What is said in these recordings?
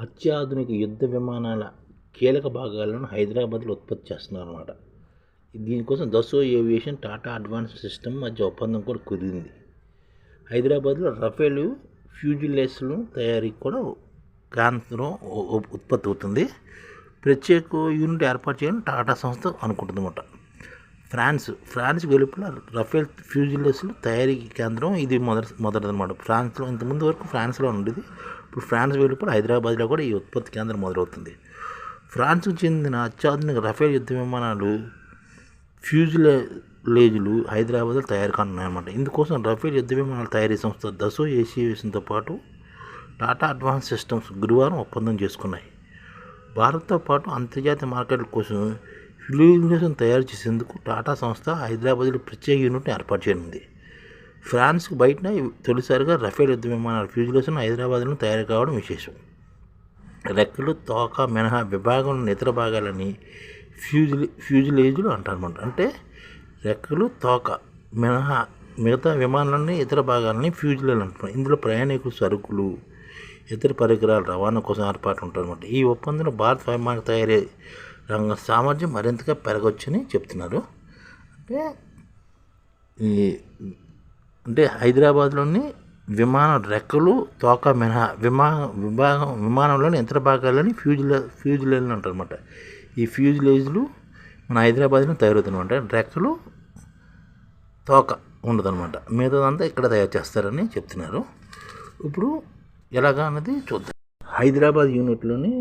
అత్యాధునిక యుద్ధ విమానాల కీలక భాగాలను హైదరాబాద్లో ఉత్పత్తి చేస్తున్నారు అనమాట దీనికోసం Dassault aviation Tata advance system మధ్య ఒప్పందం కూడా కుదిరింది. హైదరాబాద్లో రఫేల్ ఫ్యూజిలేస్లు తయారీకి కూడా కేంద్రం ఉత్పత్తి అవుతుంది. ప్రత్యేక యూనిట్ ఏర్పాటు చేయాలని టాటా సంస్థ అనుకుంటుందన్నమాట. ఫ్రాన్స్ ఫ్రాన్స్ వెలుపల రఫేల్ ఫ్యూజిలేస్లు తయారీ కేంద్రం ఇది మొదటి మొదటిదనమాట ఫ్రాన్స్లో ఇంతకుముందు వరకు ఫ్రాన్స్లో ఉండేది. ఇప్పుడు ఫ్రాన్స్ వెలుపల హైదరాబాద్లో కూడా ఈ ఉత్పత్తి కేంద్రం మొదలవుతుంది. ఫ్రాన్స్కు చెందిన అత్యాధునిక రఫేల్ యుద్ధ విమానాలు ఫ్యూజిలేజ్లు హైదరాబాద్లో తయారు కానున్నాయన్నమాట. ఇందుకోసం రఫేల్ యుద్ధ విమానాల తయారీ సంస్థ దసో ఏసీవేషన్తో పాటు టాటా అడ్వాన్స్ సిస్టమ్స్ గురువారం ఒప్పందం చేసుకున్నాయి. భారత్తో పాటు అంతర్జాతీయ మార్కెట్ల కోసం ఫ్యూజిలేషన్ తయారు చేసేందుకు టాటా సంస్థ హైదరాబాద్లో ప్రత్యేక యూనిట్ని ఏర్పాటు చేయనుంది. ఫ్రాన్స్కు బయటనే తొలిసారిగా రఫేల్ యుద్ధ విమానాల ఫ్యూజిలేషన్ హైదరాబాద్లో తయారు కావడం విశేషం. రెక్కలు తోక మినహా విభాగంలోని ఇతర భాగాలని ఫ్యూజిల్ ఫ్యూజిలేజ్లు అంటారన్నమాట. అంటే రెక్కలు తోక మినహా మిగతా విమానాలని ఇతర భాగాలని ఫ్యూజిలేజ్ అంటారు ఇందులో ప్రయాణికులు సరుకులు ఇతర పరికరాల రవాణా కోసం ఏర్పాటు ఉంటారన్నమాట. ఈ ఒప్పందంలో భారత వైమానిక తయారీ రంగ సామర్థ్యం మరింతగా పెరగవచ్చని చెప్తున్నారు. అంటే ఈ అంటే హైదరాబాద్లోని విమాన రెక్కలు తోక మినహా విమాన విభాగం విమానంలోని యంత్ర భాగాలని ఫ్యూజ్లే ఫ్యూజ్లేజ్లు అంటారు అనమాట ఈ ఫ్యూజ్లేజ్లు మన హైదరాబాద్లో తయారవుతున్నమాట రెక్కలు తోక ఉండదన్నమాట. మిగతాదంతా ఇక్కడ తయారు చేస్తారని చెప్తున్నారు. ఇప్పుడు ఎలాగా అన్నది చూద్దాం. హైదరాబాద్ యూనిట్లోని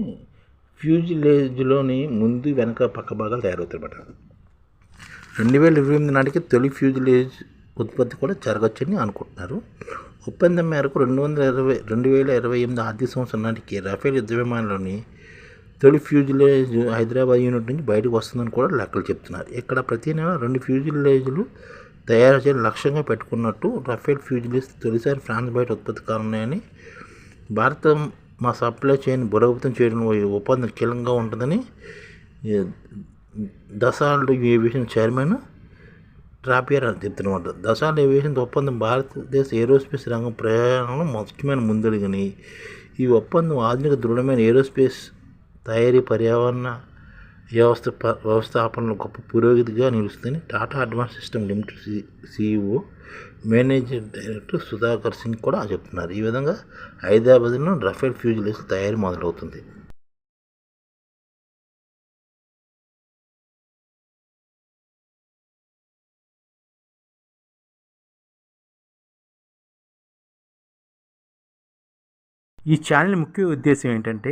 ఫ్యూజిలేజ్లోని ముందు వెనక పక్క భాగాలు తయారవుతాయన్నమాట. రెండు వేల ఇరవై ఎనిమిది నాటికి తొలి ఫ్యూజిలేజ్ ఉత్పత్తి కూడా జరగచ్చని అనుకుంటున్నారు. ఒప్పందం మేరకు రెండు వందల ఇరవై రెండు వేల ఇరవై ఎనిమిది ఆర్థిక సంవత్సరం నాటికి రఫేల్ యుద్ధ విమానంలోని తొలి ఫ్యూజిలేజ్ హైదరాబాద్ యూనిట్ నుంచి బయటకు వస్తుందని కూడా లెక్కలు చెప్తున్నారు. ఇక్కడ ప్రతి నెల రెండు ఫ్యూజిలేజ్లు తయారు చేయడం లక్ష్యంగా పెట్టుకున్నట్టు రఫేల్ ఫ్యూజిలేజ్ తొలిసారి ఫ్రాన్స్ బయట ఉత్పత్తి కానున్నాయని భారత మా సప్లై చైన్ బలోపేతం చేయడం ఈ ఒప్పందం కీలకంగా ఉంటుందని దసాల్డ్ ఏవియేషన్ చైర్మన్ ట్రాపియర్ అని చెప్తున్నమాట. దసాల్డ్ ఏవియేషన్ ఒప్పందం భారతదేశ ఏరోస్పేస్ రంగం ప్రయాణంలో ముఖ్యమైన ముందడుగని. ఈ ఒప్పందం ఆధునిక దృఢమైన ఏరోస్పేస్ తయారీ పర్యావరణ వ్యవస్థ వ్యవస్థాపనలో గొప్ప పురోగతిగా నిలుస్తుందని Tata advance system limited CEO manager director Sudhakar Singh కూడా చెప్తున్నారు. ఈ విధంగా హైదరాబాద్లో రఫేల్ ఫ్యూజిలేస్ తయారీ మొదలవుతుంది. ఈ ఛానల్ ముఖ్య ఉద్దేశం ఏంటంటే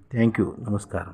ಥ್ಯಾಂಕ್ ಯು ನಮಸ್ಕಾರ